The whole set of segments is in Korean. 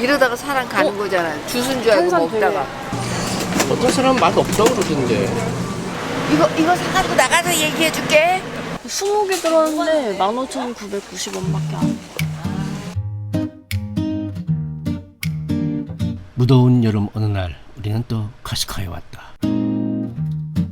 이러다가 사람 가는 거잖아. 주스인 줄 알고 먹다가. 어떤 사람은 맛 없다고 그러던데. 이거 이거 사갖고 나가서 얘기해 줄게. 20개 들었는데 15,990원밖에 안 돼. 무더운 여름 어느 날 우리는 또 카스카에 왔다.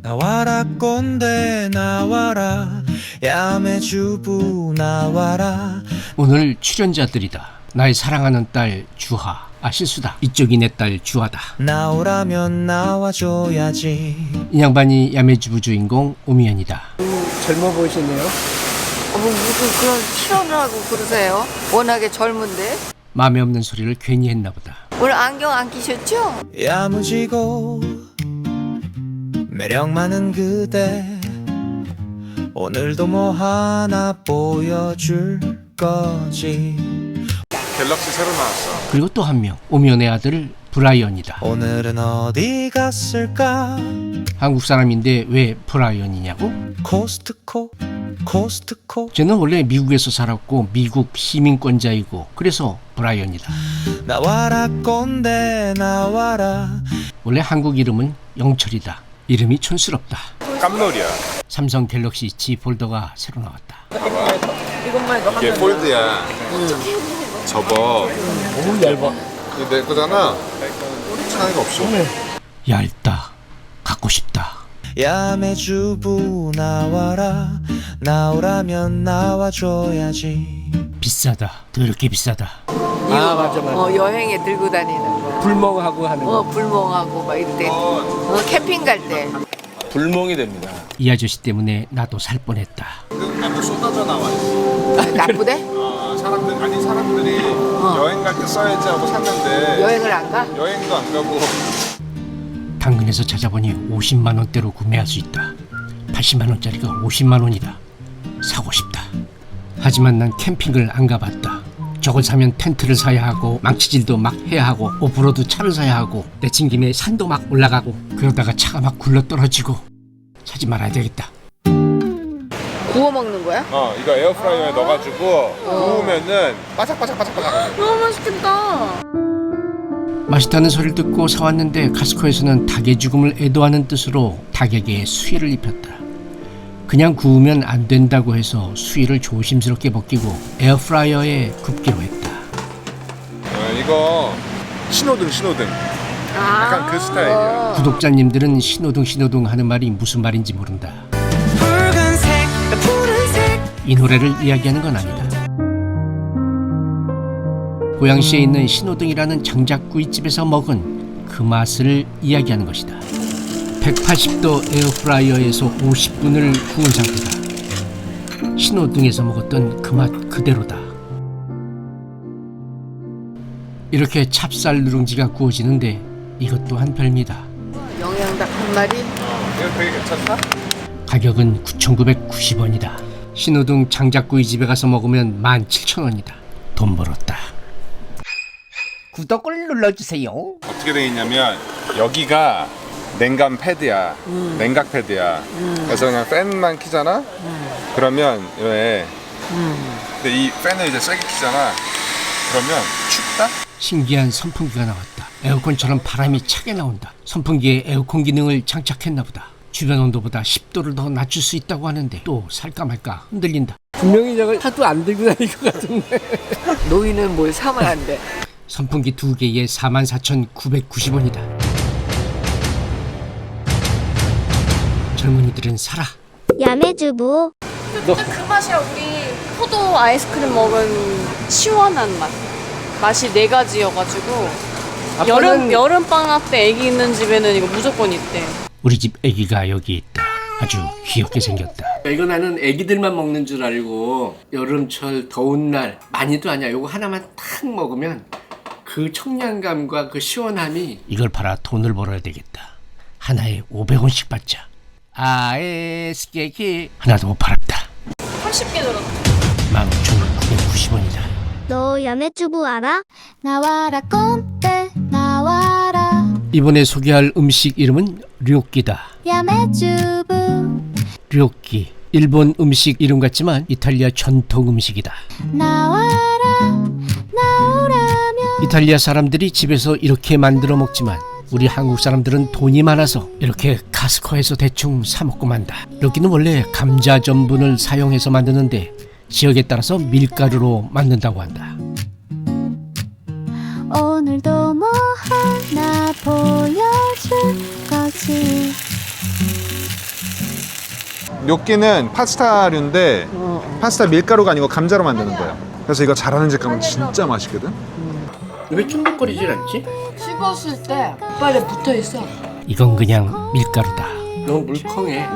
나와라 꼰대 나와라 야매 주부 나와라 오늘 출연자들이다. 나의 사랑하는 딸 주하. 아 실수다. 이쪽이 내 딸 주하다. 나오라면 나와줘야지 이 양반이 야매주부 주인공 오미연이다. 젊어 보이시네요. 어머 무슨 그런 실언을 하고 그러세요? 워낙에 젊은데. 마음에 없는 소리를 괜히 했나 보다. 오늘 안경 안 끼셨죠? 야무지고 매력 많은 그대 오늘도 뭐 하나 보여줄 거지 갤럭시 새로 나왔어. 그리고 또 한 명. 오미연의 아들 브라이언이다. 오늘은 어디 갔을까 한국 사람인데 왜 브라이언이냐고? 코스트코 코스트코 쟤는 원래 미국에서 살았고 미국 시민권자이고 그래서 브라이언이다. 나와라 꼰대 나와라 원래 한국 이름은 영철이다. 이름이 촌스럽다. 깜놀이야. 삼성 갤럭시 G 폴더가 새로 나왔다. 이게 폴드야. 접어. 너무 얇아. 이거 내 거잖아. 차이가 없어. 얇다. 갖고 싶다. 야 매 주부 나와라 나오라면 나와줘야지 비싸다. 더럽게 비싸다. 아 맞아 맞아. 어 여행에 들고 다니는 거. 불멍하고 하는 어 불멍하고 막 이럴 때. 어 캠핑 갈 때. 불멍이 됩니다. 이 아저씨 때문에 나도 살 뻔했다. 약간 쏟아져 나와 있어. 나쁘대? 어, 사람들 아니 사람들이 여행 갈 때 써야지 하고 샀는데 여행을 안 가? 여행도 안 가고 당근에서 찾아보니 50만 원대로 구매할 수 있다. 80만 원짜리가 50만 원이다. 사고 싶다. 하지만 난 캠핑을 안 가봤다. 저걸 사면 텐트를 사야 하고 망치질도 막 해야 하고 오프로드 차를 사야 하고 내친 김에 산도 막 올라가고 그러다가 차가 막 굴러 떨어지고 사지 말아야 되겠다. 구워 먹는 거야? 어 이거 에어프라이어에 넣어가지고 구우면은 바삭바삭바삭바삭. 너무 맛있겠다. 맛있다는 소리를 듣고 사왔는데 카스코에서는 닭의 죽음을 애도하는 뜻으로 닭에게 수의를 입혔다. 그냥 구우면 안 된다고 해서 수의를 조심스럽게 벗기고 에어프라이어에 굽기로 했다. 어, 이거 신호등 신호등. 약간 그 스타일이야. 구독자님들은 신호등 신호등 하는 말이 무슨 말인지 모른다. 이 노래를 이야기하는 건 아니다. 고양시에 있는 신호등이라는 장작구이집에서 먹은 그 맛을 이야기하는 것이다. 180도 에어프라이어에서 50분을 구운 상태다. 신호등에서 먹었던 그 맛 그대로다. 이렇게 찹쌀 누룽지가 구워지는데 이것 또한 별미다. 영양닭 한 마리? 어, 이거 되게 괜찮다. 가격은 9,990원이다. 신호등 장작구이 집에 가서 먹으면 17,000원이다. 돈 벌었다. 구독을 눌러주세요. 어떻게 돼 있냐면 여기가 냉감 패드야. 냉각 패드야. 그래서 그냥 팬만 키잖아. 그러면 왜? 근데 이 팬을 이제 세게 키잖아. 그러면 춥다? 신기한 선풍기가 나왔다. 에어컨처럼 바람이 차게 나온다. 선풍기에 에어컨 기능을 장착했나 보다. 주변 온도보다 10도를 더 낮출 수 있다고 하는데 또 살까 말까 흔들린다. 분명히 저걸 하도 안 들고 다닐 것 같은데. 노인은 뭘 사면 안 돼. 선풍기 두 개에 44,990원이다. 젊은이들은 살아. 야매주부 진짜 그 맛이야 우리 포도 아이스크림 먹은 시원한 맛. 맛이 네 가지여가지고 여름 여름 방학 때 애기 있는 집에는 이거 무조건 있대. 우리 집 아기가 여기 있다. 아주 귀엽게 생겼다. 이거 나는 아기들만 먹는 줄 알고 여름철 더운 날 많이도 아니야. 이거 하나만 탁 먹으면 그 청량감과 그 시원함이 이걸 팔아 돈을 벌어야 되겠다. 하나에 500원씩 받자. 아에스케키 하나도 못 팔았다. 80개 들었어. 15,990원이다. 너 야매주부 알아? 나와라 나와라 이번에 소개할 음식 이름은 료끼다. 야매주부 료끼. 일본 음식 이름 같지만 이탈리아 전통 음식이다. 나와라 나오라면 이탈리아 사람들이 집에서 이렇게 만들어 먹지만 우리 한국 사람들은 돈이 많아서 이렇게 카스코에서 대충 사 먹고 만다. 여기는 원래 감자 전분을 사용해서 만드는데 지역에 따라서 밀가루로 만든다고 한다. 보여줄 거지 뇨끼는 파스타류인데 파스타 밀가루가 아니고 감자로 만드는 거야. 그래서 이거 잘하는 집 가면 진짜 맛있거든. 왜 쫀득거리질 않지? 씹었을 때 이빨에 붙어 있어. 이건 그냥 밀가루다. 너무 물컹해.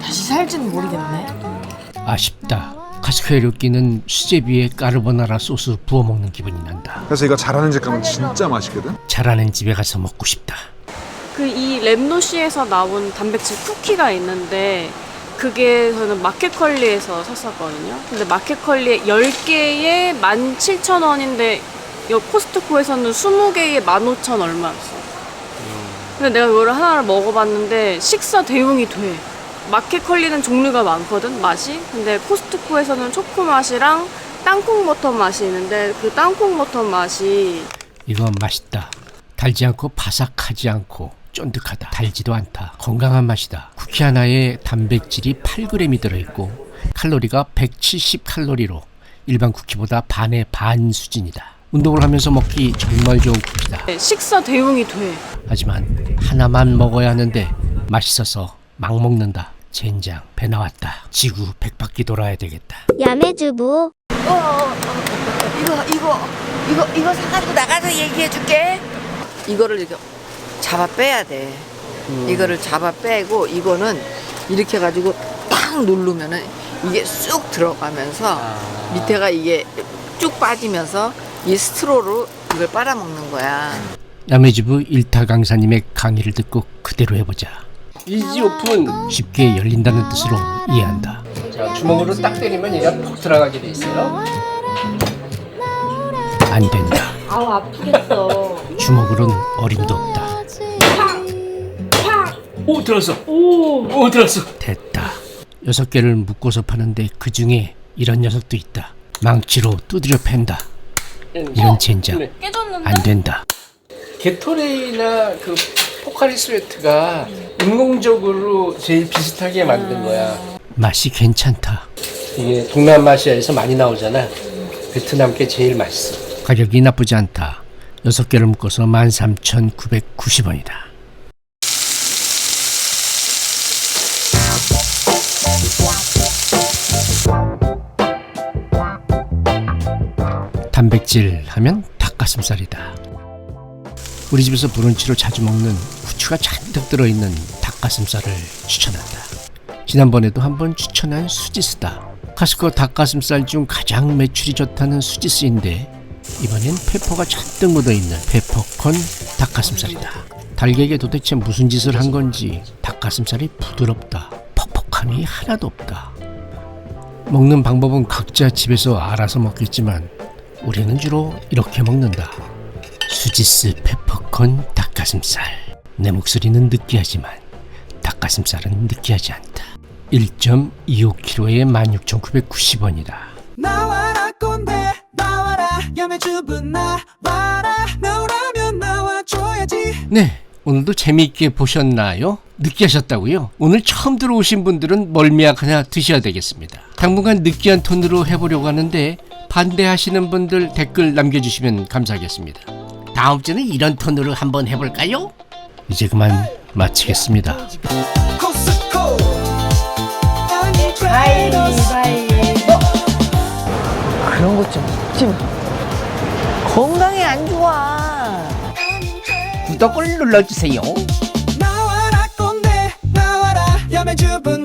다시 살지는 모르겠네. 아쉽다. 카스코에 료끼는 수제비에 까르보나라 소스 부어 먹는 기분이 난다. 그래서 이거 잘하는 집 가면 진짜 맛있거든. 잘하는 집에 가서 먹고 싶다. 그 이 랩노시에서 나온 단백질 쿠키가 있는데 그게 저는 마켓컬리에서 샀었거든요. 근데 마켓컬리에 10개에 17,000원인데 여 코스트코에서는 20개에 15,000 얼마였어. 근데 내가 이거를 하나를 먹어봤는데 식사 대용이 돼. 마켓컬리는 종류가 많거든 맛이. 근데 코스트코에서는 초코 맛이랑 땅콩 버터 맛이 있는데 그 땅콩 버터 맛이 이거 맛있다. 달지 않고 바삭하지 않고 쫀득하다. 달지도 않다. 건강한 맛이다. 쿠키 하나에 단백질이 8g이 들어있고 칼로리가 170 칼로리로 일반 쿠키보다 반의 반 수준이다. 운동을 하면서 먹기 정말 좋은 쿠키다. 식사 대용이 돼. 하지만 하나만 먹어야 하는데 맛있어서 막 먹는다. 젠장 배 나왔다. 지구 백바퀴 돌아야 되겠다. 야매주부 이거 이거 이거 이거 사가지고 나가서 얘기해 줄게. 이거를 이렇게 잡아 빼야 돼. 이거를 잡아 빼고 이거는 이렇게 가지고 딱 누르면은 이게 쑥 들어가면서 밑에가 이게 쭉 빠지면서 이 스트로로 이걸 빨아먹는 거야. 남해주부 일타 강사님의 강의를 듣고 그대로 해보자. 이지 오픈. 쉽게 열린다는 뜻으로 이해한다. 자 주먹으로 딱 때리면 얘가 퍽 들어가게 돼 있어요. 안 된다. 아우 아프겠어. 주먹으로는 어림도 없다. 오 들었어. 오, 오 들었어. 됐다. 여섯 개를 묶어서 파는데 그 중에 이런 녀석도 있다. 망치로 두드려 팬다. 이런 젠장 네. 안 된다. 게토레이나 그 포카리 스웨트가 인공적으로 제일 비슷하게 만든 거야. 맛이 괜찮다. 이게 동남아시아에서 많이 나오잖아. 베트남 게 제일 맛있어. 가격이 나쁘지 않다. 여섯 개를 묶어서 13,990원이다. 단백질 하면 닭가슴살이다. 우리 집에서 브런치로 자주 먹는 후추가 잔뜩 들어있는 닭가슴살을 추천한다. 지난번에도 한번 추천한 수지스다. 카스코 닭가슴살 중 가장 매출이 좋다는 수지스인데 이번엔 페퍼가 잔뜩 묻어있는 페퍼콘 닭가슴살이다. 달걀에 도대체 무슨 짓을 한 건지 닭가슴살이 부드럽다. 퍽퍽함이 하나도 없다. 먹는 방법은 각자 집에서 알아서 먹겠지만 우리는 주로 이렇게 먹는다. 수지스 페퍼콘 닭가슴살. 내 목소리는 느끼하지만 닭가슴살은 느끼하지 않다. 1.25kg에 16,990원이다. 나와라 꼰대 나와라 야매주부 나와라 나오라면 나와줘야지 네, 오늘도 재미있게 보셨나요? 느끼하셨다고요? 오늘 처음 들어오신 분들은 멀미약 하나 드셔야 되겠습니다. 당분간 느끼한 톤으로 해보려고 하는데 반대하시는 분들 댓글 남겨주시면 감사하겠습니다. 다음 주는 이런 톤으로 한번 해볼까요? 이제 그만 마치겠습니다. 트레이더스 그런 것 좀 먹지 마. 건강에 안 좋아. 구독을 눌러주세요. 나와라 꼰대 나와라 야매주부